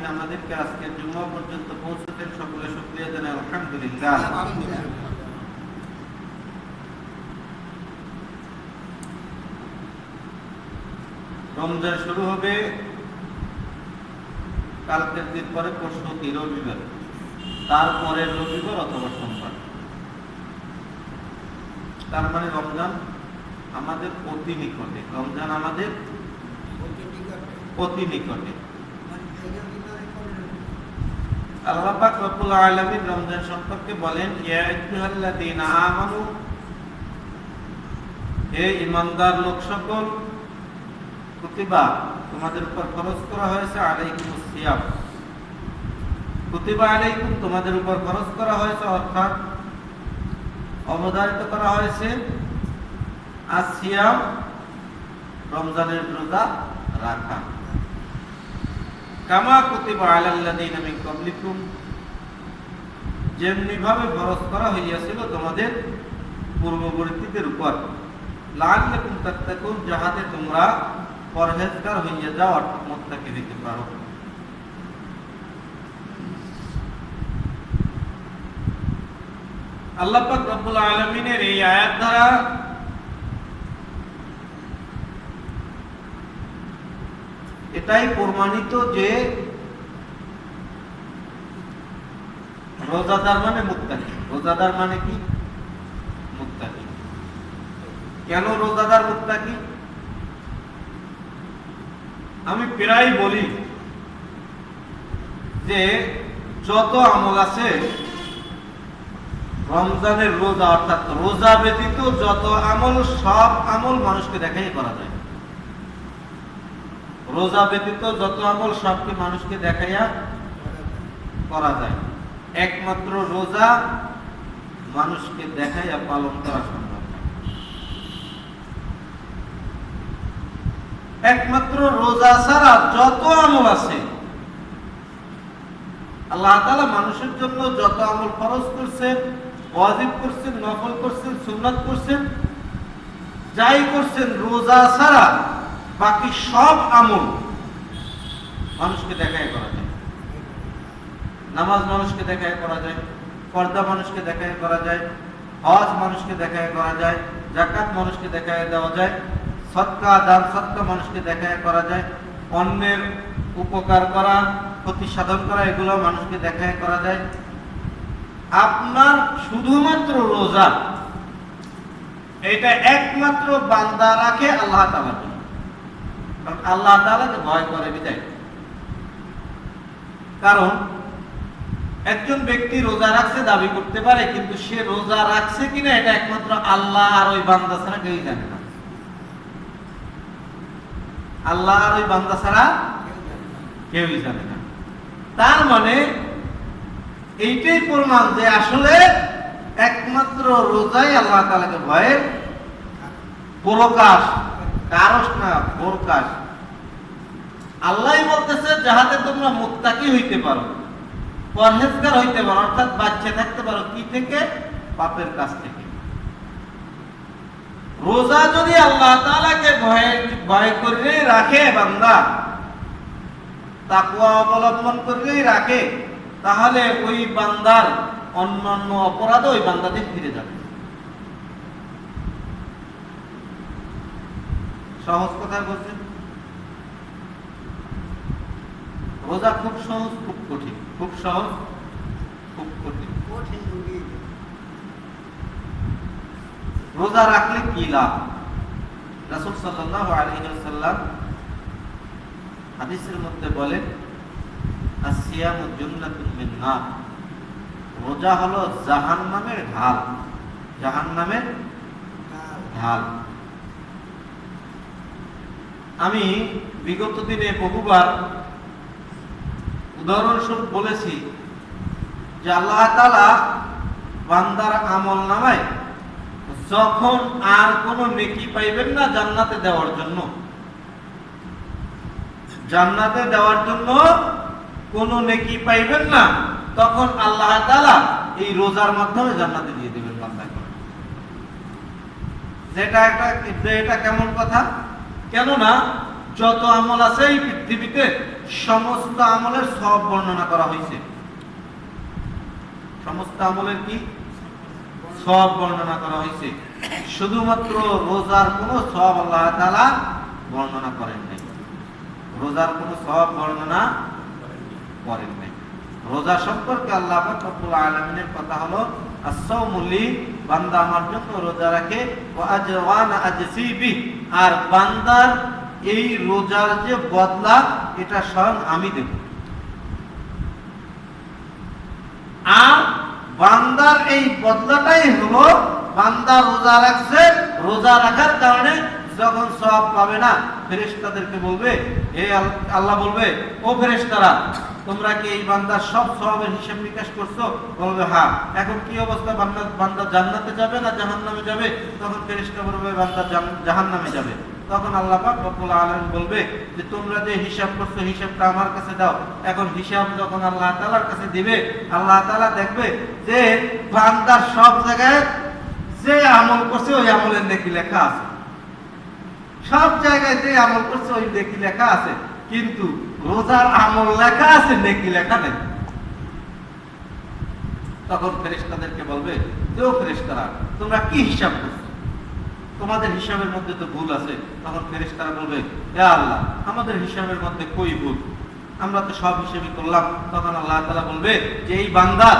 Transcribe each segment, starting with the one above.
আলামিন আমাদেরকে জুম্মা পর্যন্ত পৌঁছতেন। সকলে শুকরিয়া জানাই। আলহামদুলিল্লাহ। রমজান শুরু হবে। কালকের দিন পরে পরশু কি? রবিবার। তারপরে রবিবার অথবা সোমবার। তার মানে রমজান আমাদের অতি নিকটে। রমজান আমাদের অতি নিকটে। আল্লাহ পাক রব্বুল আলামিন রমজান সম্পর্কে বলেন, ইয়া আইয়ুহাল্লাযীনা আমানু, হে ঈমানদার লোক সকল কুতিবা, তোমাদের উপর খরচ করা হয়েছে আলাইকুমুস সিয়াম। কুতিবা আলাইকুম, তোমাদের উপর খরচ করা হয়েছে, অর্থাৎ অবধারিত করা হয়েছে আসিয়াম রমজানের রোজা রাখা। কামা কুতিবা আলাল্লাযীনা মিন ক্বাবলিকুম। যেমনি ভাবে ফরজ করা হইয়াছিল তোমাদের পূর্ববর্তীদের উপর। লাআল্লাকুম তাত্তাকুন, যাহাতে তোমরা পরহেজগার হইয়া যাও, অর্থাৎ মুত্তাকি হইতে পারো। আল্লাহ পাক রব্বুল আলামিনের এই আয়াত দ্বারা এটাই প্রমাণিত যে রোজাদার মানে মুত্তাকি রোজাদার মানে কি? মুত্তাকি কেন রোজাদার মুত্তাকি আমি প্রায় বলি যে যত আমল আছে, রমজানের রোজা অর্থাৎ রোজা ব্যতীত যত আমল, সব আমল মানুষকে দেখাই করা যায়। রোজা ব্যতীত যত আমল সবকে মানুষকে দেখাইয়া করা যায়। একমাত্র রোজা মানুষকে দেখাইয়া পালন করা সম্ভব। একমাত্র রোজা ছাড়া যত আমল আছে, আল্লাহ তালা মানুষের জন্য যত আমল খরচ করছেন, ওয়াজিব করছেন নকল করছেন, সুন্নাত করছেন, যাই করছেন, রোজা ছাড়া বাকি সব আমল মানুষকে দেখায় করা যায়। নামাজ মানুষকে দেখায় করা যায়, পর্দা মানুষকে দেখায় করা যায়, হজ মানুষকে দেখায় করা যায় জাকাত মানুষকে দেখায় দেওয়া যায়, সৎকা, দান, সৎকা মানুষকে দেখায় করা যায়, অন্যের উপকার করা ক্ষতি সাধন করা, এগুলো মানুষকে দেখায় করা যায়। আপনার শুধুমাত্র রোজা, এটা একমাত্র বান্দা রাখে আল্লাহ জন্য কারণ আল্লাহ তাআলাকে ভয় করে বিদায়। কারণ একজন ব্যক্তি রোজা রাখছে, দাবি করতে পারে, কিন্তু সে রোজা রাখছে কিনা এটা একমাত্র আল্লাহ আর ওই বান্দা ছাড়া কেউই জানে না। আল্লাহ আর ওই বান্দা ছাড়া কেউই জানে না। তার মানে এইটাই প্রমাণ যে আসলে একমাত্র রোজাই আল্লাহ তালাকে ভয়ের প্রকাশ। কারস না প্রকাশ আল্লাহ বলতেছে, যাহাতে তোমরা মুত্তাকি হইতে পারো, পরহেজগার হইতে পারো, অর্থাৎ বাচ্চা থাকতে পারো, কি থেকে? পাপের কাছ থেকে। রোজা যদি আল্লাহ তাআলাকে ভয় ভয় করে রাখে বান্দা তাকুয়া অবলম্বন করেই রাখে, তাহলে ওই বান্দার অন্যান্য অপরাধ ওই বান্দাদের ফিরে যাবে। সহজ কথা বলছেন? রোজা খুব সহজ খুব কঠিন। খুব সহজ খুব কঠিন। রোজা রাখলে কি লাভ? রাসূল সাল্লাল্লাহু আলাইহি ওয়াসাল্লাম হাদিসের মধ্যে বলেন আসিয়ামু নার। রোজা হলো জাহান্নামের ঢাল। জাহান্নামের ঢাল। আমি বিগত দিনে বহুবার উদাহরণস্বরূপ বলেছি যে আল্লাহ তাআলা বান্দার আমল নামায় যখন আর কোনো নেকি পাইবেন না জান্নাতে দেওয়ার জন্য। জান্নাতে দেওয়ার জন্য কোনো নেকি পাইবেন না, তখন আল্লাহ তাআলা এই রোজার মাধ্যমে জান্নাতে দিয়ে দেবেন বান্দাকে। যেটা একটা এটা কেমন কথা? কেননা যত আমল আছে এই পৃথিবীতে সমস্ত আমলের সব বর্ণনা করা হয়েছে। সমস্ত আমলের কি? সব বর্ণনা করা হয়েছে। শুধুমাত্র রোজার কোনো সব আল্লাহ বর্ণনা করেন নাই। রোজার কোনো সব বর্ণনা করেন নাই। রোজা সম্পর্কে আল্লাহ আলামিনের কথা হলো আস-সাওমুলি বান্দা আমার জন্য রোজা রাখে আর বান্দার এই রোজার যে বদলা, এটা স্বয়ং আমি দেব। আর বান্দার এই বদলাটাই হলো, বান্দা রোজা রাখছে, রোজা রাখার কারণে যখন সব পাবে না, ফেরেশতাদেরকে বলবে এ আল্লাহ বলবে, ও ফেরেশতারা তোমরা কি এই বান্দার সব সবের হিসাব নিকাশ করছ? বলবে হ্যাঁ। এখন কি অবস্থা? বান্দা বান্দা জান্নাতে যাবে না জাহান্নামে যাবে? তখন ফেরেশতা বলবে, বান্দা জান- জাহান্নামে যাবে। তখন আল্লাহ পাক রব্বুল আলামিন বলবে যে, তোমরা যে হিসাব করছ, হিসাবটা আমার কাছে দাও। এখন হিসাব যখন আল্লাহ তাআলার কাছে দিবে, আল্লাহ তাআলা দেখবে যে বান্দার সব জায়গায় যে আমল করছে, ওই আমলের নেকি লেখা আছে। সব জায়গায় যে আমল করছে, ওই নেকি লেখা আছে। কিন্তু রোজার আমল লেখা আছে, নেকি লেখা নেই। তখন ফেরেশতাদেরকে বলবে যে ও ফেরেশতারা, তোমরা কি হিসাব করছ? তোমাদের হিসাবের মধ্যে তো ভুল আছে। তখন ফেরেশতারা বলবে, হে আল্লাহ, আমাদের হিসাবের মধ্যে কই ভুল? আমরা তো সব হিসেবে করলাম। তখন আল্লাহ তাআলা বলবে, যে এই বান্দা,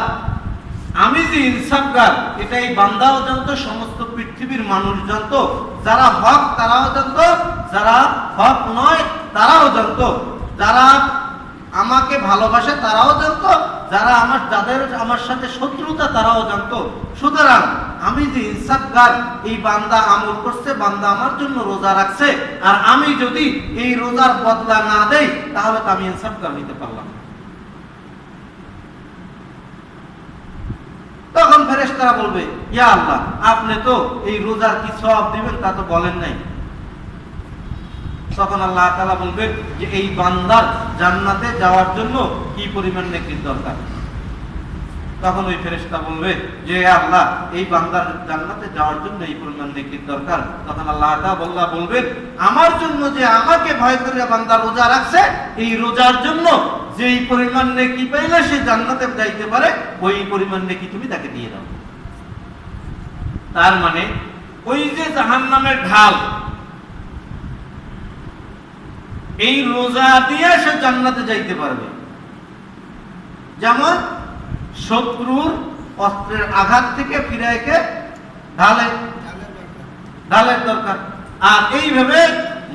আমি যে ইনসাফগার, এটা এই বান্দাও জানতো, সমস্ত পৃথিবীর মানুষ জানতো। যারা হক, তারাও জানতো। যারা হক নয়, তারাও জানতো। যারা আমাকে ভালোবাসে তারাও জানতো, যারা আমার যাদের, আমার সাথে শত্রুতা তারাও জানতো। সুতরাং আমি যে ইনসাফগার, এই বান্দা আমল করছে, বান্দা আমার জন্য রোজা রাখছে। আর আমি যদি এই রোজার বদলা না দেই, তাহলে তো আমি ইনসাফগার হইতে পারলাম তখন তখন ফেরেশতারা বলবে, ইয়া আল্লাহ, আপনি তো এই রোজার কি সব দিবেন তা তো বলেন নাই। তখন আল্লাহ তাআলা বলবেন যে এই বান্দার জান্নাতে যাওয়ার জন্য কি পরিমাণ নেকির দরকার? তখন ওই ফেরেশতা বলবে যে আল্লাহ, এই বান্দার জান্নাতে যাওয়ার জন্য এই পরিমাণ নেকির দরকার। তখন আল্লাহ তাআলা বলবেন, আমার জন্য যে আমাকে ভয় করে বান্দা রোজা রাখছে, এই রোজার জন্য যেই পরিমাণ নেকি পাইলে সে জান্নাতে যাইতে পারে, ওই পরিমাণ নেকি তুমি তাকে দিয়ে দাও। তার মানে ওই যে জাহান্নামের ঢাল এই রোজা দিয়ে সে জান্নাতে যাইতে পারবে। যেমন শত্রুর অস্ত্রের আঘাত থেকে ফিরে ফিরাইকে ঢালে ঢালের দরকার। আর এইভাবে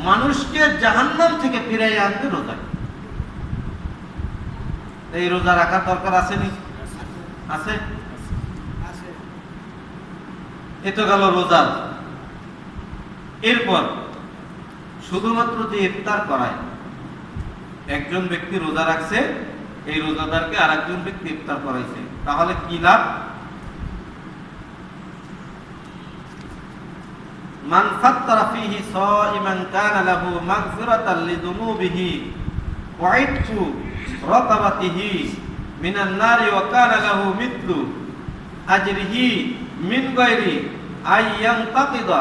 মানুষকে জাহান্নাম থেকে ফিরাই আনতে রোজা। এই রোজা রাখার দরকার আছে? এ তো গেল রোজা। এরপর শুধুমাত্র যে ইফতার করায়, একজন ব্যক্তি রোজা রাখছে, এই রোজাদারকে আর একজন ব্যক্তি ইফতার করাইছে। তাহলে কি লাভ? মান ফাত্তারা ফিহি সাইমান কানা লাহু মাগফিরাতান লিদুনুবিহি ওয়া ইতকু রাকাবাতিহি মিনান নারি ওয়া কানা লাহু মিথলু আজরিহি মিন গায়রি আইয়ান তাকিদা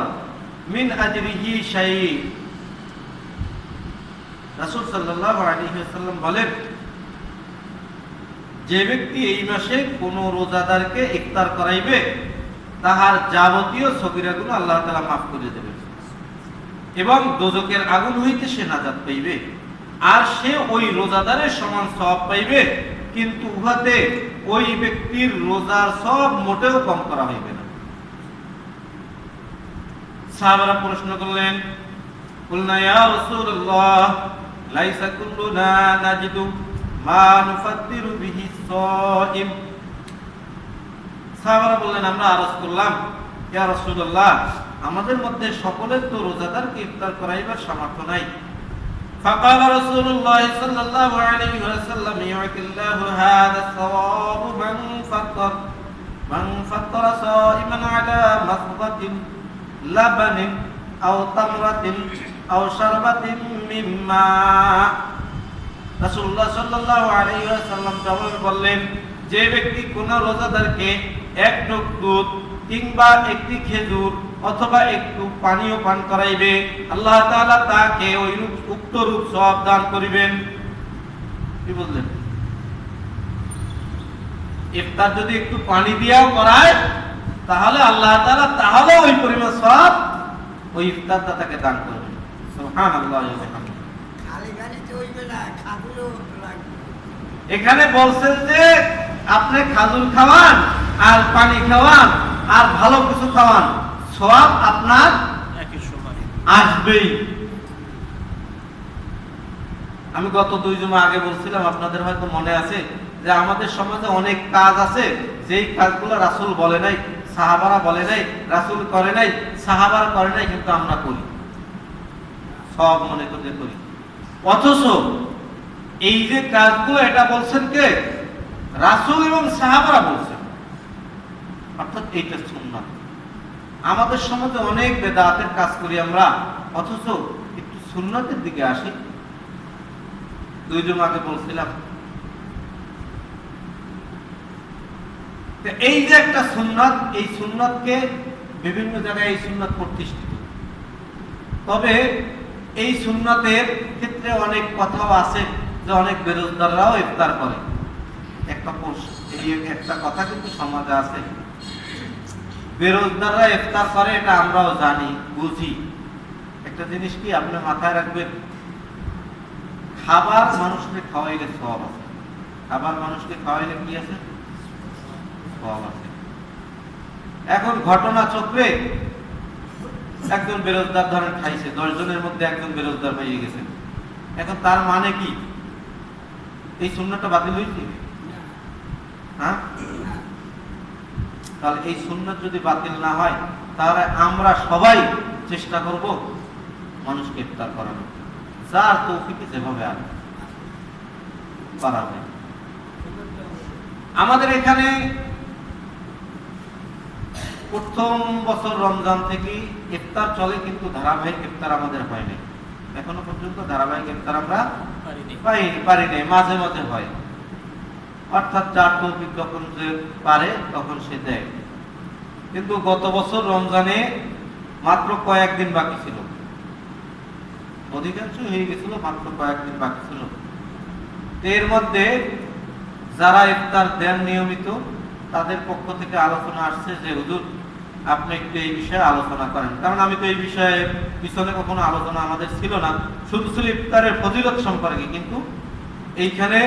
মিন আজরিহি শাই রাসুল সাল্লাহ আলিহাল্লাম বলেন, যে ব্যক্তি এই মাসে কোনো রোজাদারকে ইফতার করাইবে, তাহার যাবতীয় আল্লাহ তালা মাফ করে দেবে। এবং দোজকের আগুন হইতে সে নাজাদ পাইবে, আর সে ওই রোজাদারের সমান সব পাইবে, কিন্তু উহাতে ওই ব্যক্তির রোজার সব মোটেও কম করা হইবে না। সাহাবারা প্রশ্ন করলেন الله ليس كلنا نجد ما نفطر به الصائم সাহাবারা বললেন আমরা আরজ করলাম ইয়া রাসূলুল্লাহ আমাদের মধ্যে সকলের তো রোজাদারকে ইফতার করাইবার সামর্থ্য নাই فقال رسول الله صلى الله عليه وسلم يعطي الله هذا الثواب من فطر من فطر صائما على مخضة لبن أو تمرة আও সরবাতিম মিম্মা রাসূলুল্লাহ বললেন, যে ব্যক্তি কোন রোজাদারকে এক টুক দুধ কিংবা একটি খেজুর অথবা একটু পানীয় পান করাইবে, আল্লাহ তাআলা তাকে ওই উক্ত রূপ সব দান করিবেন। কি বললেন? ইফতার যদি একটু পানি দিয়াও করায়, তাহলে আল্লাহ তাআলা তাহলে ওই পরিমাণ সব ওই ইফতারদাতাকে দান করবে এখানে বলছেন যে আপনি খাজুর খাওয়ান আর পানি খাওয়ান আর ভালো কিছু খাওয়ান সব আপনার আসবেই। আমি গত দুই জমা আগে বলছিলাম আপনাদের হয়তো মনে আছে যে আমাদের সমাজে অনেক কাজ আছে যেই কাজগুলো রাসূল বলে নাই সাহাবারা বলে নাই রাসূল করে নাই সাহাবারা করে নাই কিন্তু আমরা করি। সব মনে করে করি। অথচ এই যে কাজগুলো, এটা বলছেন কে? রাসূল এবং সাহাবারা বলছেন। অর্থাৎ এইটা সুন্নাত। আমাদের সমাজে অনেক বেদাতের কাজ করি আমরা, অথচ একটু সুন্নতের দিকে আসি। দুইজন আগে বলছিলাম। এই যে একটা সুন্নত, এই সুন্নতকে বিভিন্ন জায়গায় এই সুন্নত প্রতিষ্ঠিত। তবে এই সুন্নতের ক্ষেত্রে অনেক কথাও আছে যে অনেক বেরোজগাররাও ইফতার করে। একটা প্রশ্ন একটা কথা কিন্তু সমাজে আছে। বেরোজগাররা ইফতার করে, এটা আমরাও জানি, বুঝি। একটা জিনিস কি আপনি মাথায় রাখবেন? খাবার মানুষকে খাওয়াইলে সব আছে। খাবার মানুষকে খাওয়াইলে কি আছে? সব আছে। এখন ঘটনা চক্রে একজন বেরোজগার ধরেন খাইছে, দশ জনের মধ্যে একজন বেরোজগার হয়ে গেছে। এখন তার মানে কি? এই শূন্যটা বাতিল হয়েছে? হ্যাঁ? তাহলে এই সুন্নত যদি বাতিল না হয়, তাহলে আমরা সবাই চেষ্টা করব মানুষকে ইফতার করানো যার তৌফিকে যেভাবে আর আমাদের এখানে প্রথম বছর রমজান থেকে ইফতার চলে কিন্তু ধারাবাহিক ইফতার আমাদের হয়নি এখনও পর্যন্ত ধারাবাহিক ইফতার আমরা পারিনি। মাঝে মাঝে হয়। অর্থাৎ যার তৌফিক যখন যে পারে তখন সে দেয়। কিন্তু গত বছর রমজানে মাত্র কয়েকদিন বাকি ছিল। অধিকাংশ হয়ে গেছিল মাত্র কয়েকদিন বাকি ছিল। এর মধ্যে যারা ইফতার দেন নিয়মিত তাদের পক্ষ থেকে আলোচনা আসছে যে হুজুর আপনি একটু এই বিষয়ে আলোচনা করেন। কারণ আমি তো এই বিষয়ে পিছনে কখনো আলোচনা আমাদের ছিল না। শুধু ছিল ইফতারের ফজিলত সম্পর্কে, কিন্তু এইখানে